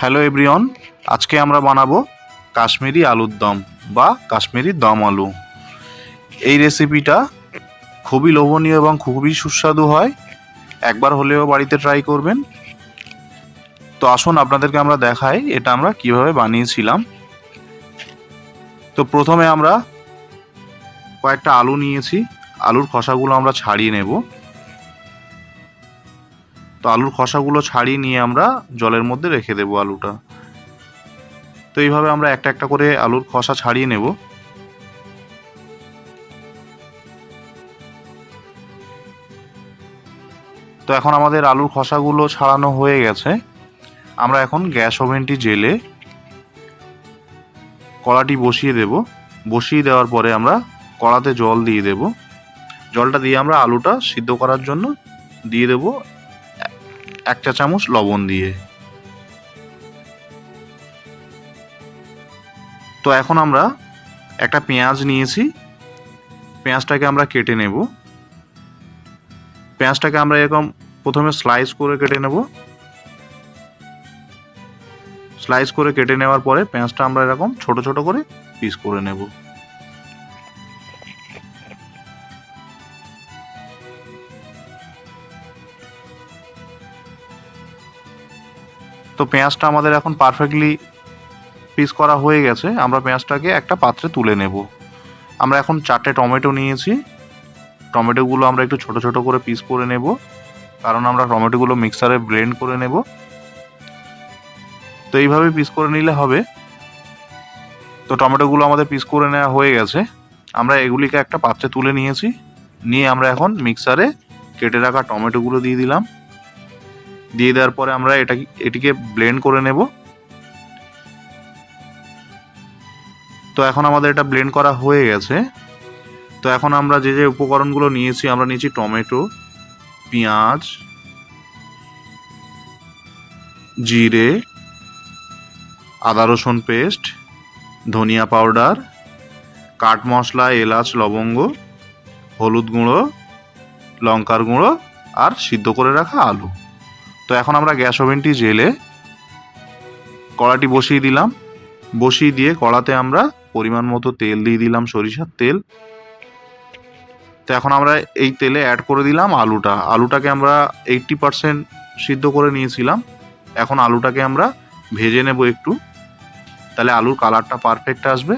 Hello everyone আজকে আমরা বানাবো কাশ্মীরি আলুর দম বা কাশ্মীরি দম আলু। এই রেসিপিটা খুবই লোভনীয় এবং খুবই সুস্বাদু হয়। একবার হলেও বাড়িতে ট্রাই করবেন। তো আসুন আপনাদেরকে আমরা দেখাই এটা আমরা কীভাবে বানিয়েছিলাম। তো প্রথমে আমরা কয়েকটা আলু নিয়েছি। আলুর খোসাগুলো আমরা ছাড়িয়ে নেব। তো আলুর খোসাগুলো ছাড়িয়ে নিয়ে আমরা জলের মধ্যে রেখে দেবো আলুটা। তো এইভাবে আমরা একটা একটা করে আলুর খোসা ছাড়িয়ে নেব। তো এখন আমাদের আলুর খোসাগুলো ছাড়ানো হয়ে গেছে। আমরা এখন গ্যাস ওভেনটি জেলে কড়াটি বসিয়ে দেব। বসিয়ে দেওয়ার পরে আমরা কড়াতে জল দিয়ে দেব। জলটা দিয়ে আমরা আলুটা সিদ্ধ করার জন্য দিয়ে দেব এক চা চামচ লবণ দিয়ে। তো এখন আমরা একটা পেঁয়াজ নিয়েছি। পেঁয়াজটাকে আমরা কেটে নেব। পেঁয়াজটাকে আমরা এরকম প্রথমে স্লাইস করে কেটে নেব। স্লাইস করে কেটে নেওয়ার পরে পেঁয়াজটা আমরা এরকম ছোট ছোট করে পিস করে নেব। তো পেঁয়াজটা আমাদের এখন পারফেক্টলি পিস করা হয়ে গেছে। আমরা পেঁয়াজটাকে একটা পাত্রে তুলে নেব। আমরা এখন চারটে টমেটো নিয়েছি। টমেটোগুলো আমরা একটু ছোট ছোট করে পিস করে নেব। কারণ আমরা টমেটোগুলো মিক্সারে ব্লেন্ড করে নেব। তো এইভাবে পিস করে নিলে হবে। তো টমেটোগুলো আমাদের পিস করে নেওয়া হয়ে গেছে। আমরা এগুলিকে একটা পাত্রে তুলে নিয়েছি। নিয়ে আমরা এখন মিক্সারে কেটে রাখা টমেটোগুলো দিয়ে দিলাম। দিয়ে দেওয়ার পরে আমরা এটা এটিকে ব্লেন্ড করে নেব। তো এখন আমাদের এটা ব্লেন্ড করা হয়ে গেছে। তো এখন আমরা যে যে উপকরণগুলো নিয়েছি, আমরা নিয়েছি টমেটো, পেঁয়াজ, জিরে, আদা রসুন পেস্ট, ধনিয়া পাউডার, কাঠ মশলা, এলাচ, লবঙ্গ, হলুদ গুঁড়ো, লঙ্কার গুঁড়ো, আর সিদ্ধ করে রাখা আলু। তো এখন আমরা গ্যাস ওভেনটি জেলে কড়াটি বসিয়ে দিলাম। বসিয়ে দিয়ে কড়াতে আমরা পরিমাণ মতো তেল দিয়ে দিলাম, সরিষার তেল। তো এখন আমরা এই তেলে অ্যাড করে দিলাম আলুটা। আলুটাকে আমরা এইটটি পারসেন্ট সিদ্ধ করে নিয়েছিলাম। এখন আলুটাকে আমরা ভেজে নেব একটু। তাহলে আলুর কালারটা পারফেক্ট আসবে।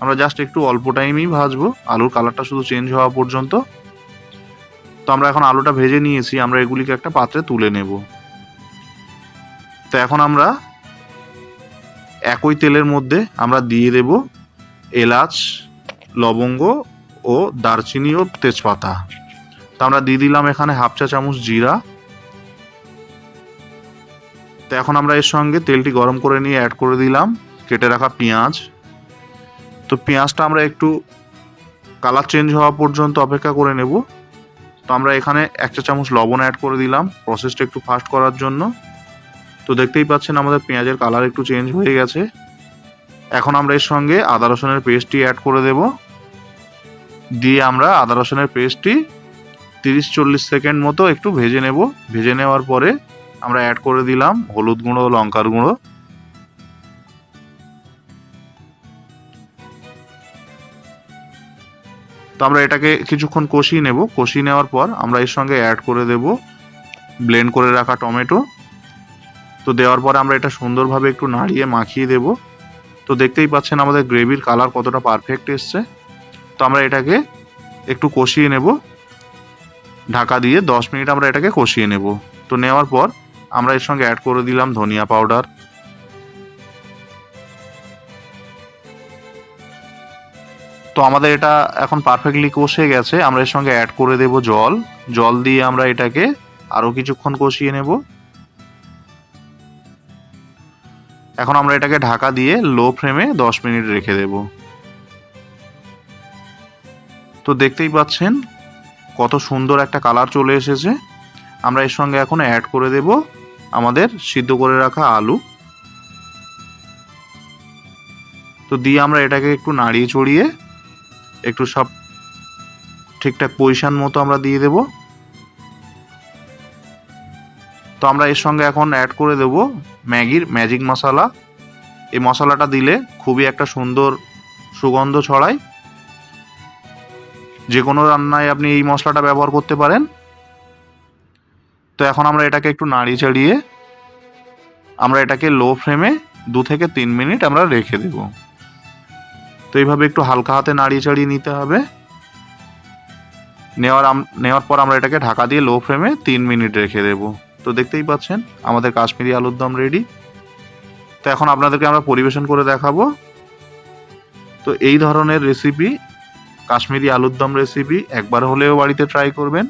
আমরা জাস্ট একটু অল্প টাইমেই ভাজবো। আলুর কালারটা শুধু চেঞ্জ হওয়া পর্যন্ত। তো আমরা এখন আলুটা ভেজে নিয়েছি, আমরা এগুলিকে একটা পাত্রে তুলে নেব। তো এখন আমরা একই তেলের মধ্যে আমরা দিয়ে দেব এলাচ, লবঙ্গ ও দারচিনি ও তেজপাতা। তো আমরা দিয়ে দিলাম এখানে হাফ চা চামচ জিরা। তো এখন আমরা এর সঙ্গে তেলটি গরম করে নিয়ে অ্যাড করে দিলাম, কেটে রাখা পেঁয়াজ। তো পেঁয়াজটা আমরা একটু কালার চেঞ্জ হওয়া পর্যন্ত অপেক্ষা করে নেব। তো আমরা এখানে এক চা চামচ লবণ অ্যাড করে দিলাম। প্রসেসটা একটু ফাস্ট করার জন্য। তো দেখতেই পাচ্ছেন আমাদের পেঁয়াজের কালার একটু চেঞ্জ হয়ে গেছে। এখন আমরা এর সঙ্গে আদা রসুনের পেস্টটি অ্যাড করে দেব। দিয়ে আমরা আদা রসুনের পেস্টটি তিরিশ চল্লিশ সেকেন্ড মতো একটু ভেজে নেব। ভেজে নেওয়ার পরে আমরা অ্যাড করে দিলাম হলুদ গুঁড়ো, লঙ্কার গুঁড়ো। তো আমরা এটাকে কিছুক্ষণ কষিয়ে নেব। কষিয়ে নেওয়ার পর আমরা এর সঙ্গে অ্যাড করে দেব। ব্লেন্ড করে রাখা টমেটো। তো দেওয়ার পরে আমরা এটা সুন্দরভাবে একটু নাড়িয়ে মাখিয়ে দেব। তো দেখতেই পাচ্ছেন আমাদের গ্রেভির কালার কতটা পারফেক্ট এসছে। তো আমরা এটাকে একটু কষিয়ে নেব। ঢাকা দিয়ে দশ মিনিট আমরা এটাকে কষিয়ে নেব। তো নেওয়ার পর আমরা এর সঙ্গে অ্যাড করে দিলাম ধনিয়া পাউডার তো আমাদের এটা এখন পারফেক্টলি কষে গেছে। আমরা এর সঙ্গে অ্যাড করে দেব জল। জল দিয়ে আমরা এটাকে আরও কিছুক্ষণ কষিয়ে নেব। এখন আমরা এটাকে ঢাকা দিয়ে লো ফ্লেমে দশ মিনিট রেখে দেব। তো দেখতেই পাচ্ছেন কত সুন্দর একটা কালার চলে এসেছে। আমরা এর সঙ্গে এখন অ্যাড করে দেব আমাদের সিদ্ধ করে রাখা আলু। তো দিয়ে আমরা এটাকে একটু নাড়িয়ে চড়িয়ে একটু সব ঠিকঠাক পজিশন মতো আমরা দিয়ে দেব। তো আমরা এর সঙ্গে এখন অ্যাড করে দেব ম্যাগির ম্যাজিক মশলা এই মশলাটা দিলে খুবই একটা সুন্দর সুগন্ধ ছড়ায়। যে কোনো রান্নায় আপনি এই মশলাটা ব্যবহার করতে পারেন। তো এখন আমরা এটাকে একটু নাড়িয়ে চাড়িয়ে আমরা এটাকে লো ফ্লেমে দু থেকে তিন মিনিট আমরা রেখে দেব। তো এইভাবে একটু হালকা হাতে নাড়িয়ে চাড়িয়ে নিতে হবে। নেওয়ার নেওয়ার পর আমরা এটাকে ঢাকা দিয়ে লো ফ্লেমে তিন মিনিট রেখে দেব। তো দেখতেই পাচ্ছেন, আমাদের কাশ্মীরি আলুর দম রেডি তো এখন আপনাদেরকে আমরা পরিবেশন করে দেখাবো। তো এই ধরনের রেসিপি কাশ্মীরি আলুর দম রেসিপি একবার হলেও বাড়িতে ট্রাই করবেন।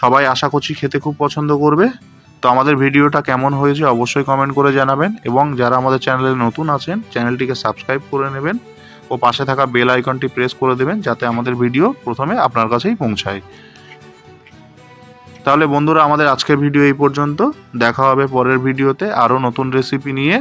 সবাই আশা করছি খেতে খুব পছন্দ করবে। তো আমাদের ভিডিওটা কেমন হয়েছে অবশ্যই কমেন্ট করে জানাবেন এবং যারা আমাদের চ্যানেলে নতুন আছেন চ্যানেলটিকে সাবস্ক্রাইব করে নেবেন। ও পাশে থাকা বেল আইকনটি প্রেস করে দেবেন যাতে আমাদের ভিডিও প্রথমে আপনার কাছেই পৌঁছায়। তাহলে বন্ধুরা, আমাদের আজকের ভিডিও এই পর্যন্ত। দেখা হবে পরের ভিডিওতে আরও নতুন রেসিপি নিয়ে।